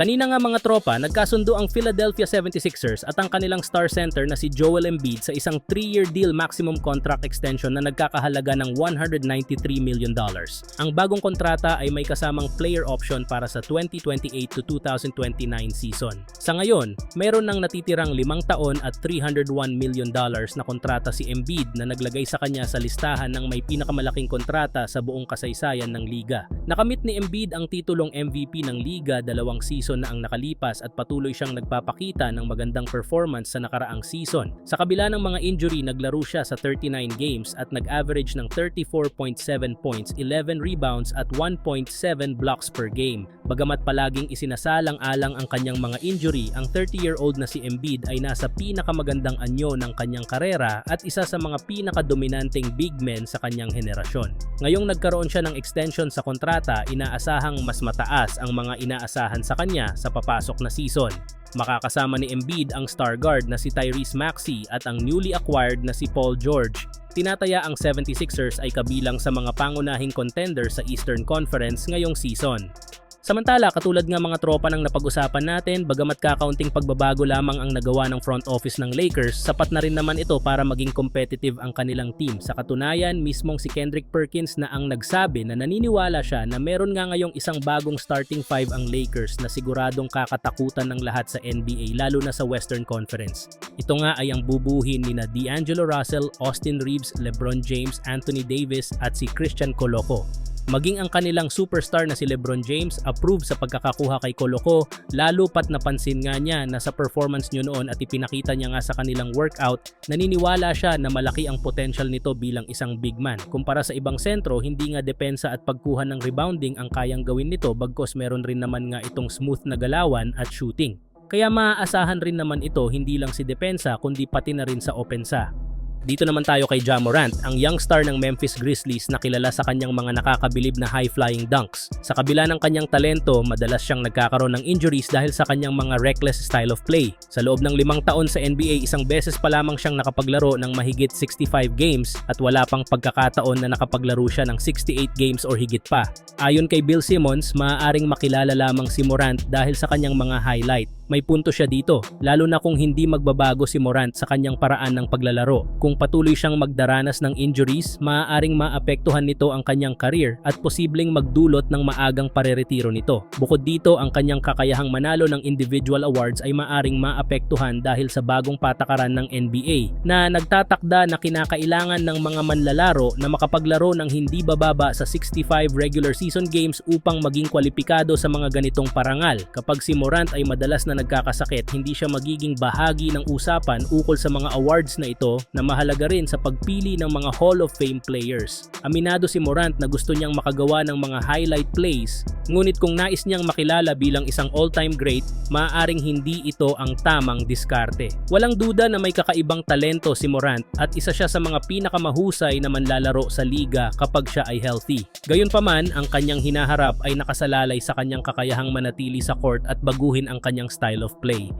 Kanina nga mga tropa, nagkasundo ang Philadelphia 76ers at ang kanilang star center na si Joel Embiid sa isang 3-year deal maximum contract extension na nagkakahalaga ng 193 million dollars. Ang bagong kontrata ay may kasamang player option para sa 2028 to 2029 season. Sa ngayon, meron nang natitirang limang taon at 301 million dollars na kontrata si Embiid na naglagay sa kanya sa listahan ng may pinakamalaking kontrata sa buong kasaysayan ng liga. Nakamit ni Embiid ang titulong MVP ng liga dalawang season na ang nakalipas at patuloy siyang nagpapakita ng magandang performance sa nakaraang season. Sa kabila ng mga injury, naglaro siya sa 39 games at nag-average ng 34.7 points, 11 rebounds at 1.7 blocks per game. Bagamat palaging isinasalang-alang ang kanyang mga injury, ang 30-year-old na si Embiid ay nasa pinakamagandang anyo ng kanyang karera at isa sa mga pinakadominanteng big men sa kanyang henerasyon. Ngayong nagkaroon siya ng extension sa kontrata, inaasahang mas mataas ang mga inaasahan sa kanya sa papasok na season. Makakasama ni Embiid ang star guard na si Tyrese Maxey at ang newly acquired na si Paul George. Tinataya ang 76ers ay kabilang sa mga pangunahing contender sa Eastern Conference ngayong season. Samantala, katulad nga mga tropa ng napag-usapan natin, bagamat kakaunting pagbabago lamang ang nagawa ng front office ng Lakers, sapat na rin naman ito para maging competitive ang kanilang team. Sa katunayan, mismong si Kendrick Perkins na ang nagsabi na naniniwala siya na meron nga ngayong isang bagong starting five ang Lakers na siguradong kakatakutan ng lahat sa NBA lalo na sa Western Conference. Ito nga ay ang bubuhin ni na D'Angelo Russell, Austin Reeves, LeBron James, Anthony Davis at si Christian Coloco. Maging ang kanilang superstar na si LeBron James approve sa pagkakakuha kay Coloco lalo pat napansin nga niya na sa performance niyo noon at ipinakita niya nga sa kanilang workout naniniwala siya na malaki ang potential nito bilang isang big man. Kumpara sa ibang sentro, hindi nga depensa at pagkuha ng rebounding ang kayang gawin nito bagkos meron rin naman nga itong smooth na galawan at shooting. Kaya maaasahan rin naman ito hindi lang si depensa kundi pati na rin sa opensa. Dito naman tayo kay Ja Morant, ang young star ng Memphis Grizzlies na kilala sa kanyang mga nakakabilib na high-flying dunks. Sa kabila ng kanyang talento, madalas siyang nagkakaroon ng injuries dahil sa kanyang mga reckless style of play. Sa loob ng limang taon sa NBA, isang beses pa lamang siyang nakapaglaro ng mahigit 65 games at wala pang pagkakataon na nakapaglaro siya ng 68 games or higit pa. Ayon kay Bill Simmons, maaaring makilala lamang si Morant dahil sa kanyang mga highlight may punto siya dito, lalo na kung hindi magbabago si Morant sa kanyang paraan ng paglalaro. Kung patuloy siyang magdaranas ng injuries, maaaring maapektuhan nito ang kanyang career at posibleng magdulot ng maagang pareretiro nito. Bukod dito, ang kanyang kakayahang manalo ng individual awards ay maaring maapektuhan dahil sa bagong patakaran ng NBA na nagtatakda na kinakailangan ng mga manlalaro na makapaglaro ng hindi bababa sa 65 regular season games upang maging kwalipikado sa mga ganitong parangal. Kapag si Morant ay madalas na nagkakasakit, hindi siya magiging bahagi ng usapan ukol sa mga awards na ito na mahalaga rin sa pagpili ng mga Hall of Fame players. Aminado si Morant na gusto niyang makagawa ng mga highlight plays, ngunit kung nais niyang makilala bilang isang all-time great, maaaring hindi ito ang tamang diskarte. Walang duda na may kakaibang talento si Morant at isa siya sa mga pinakamahusay na manlalaro sa liga kapag siya ay healthy. Gayunpaman, ang kanyang hinaharap ay nakasalalay sa kanyang kakayahang manatili sa court at baguhin ang kanyang style of play.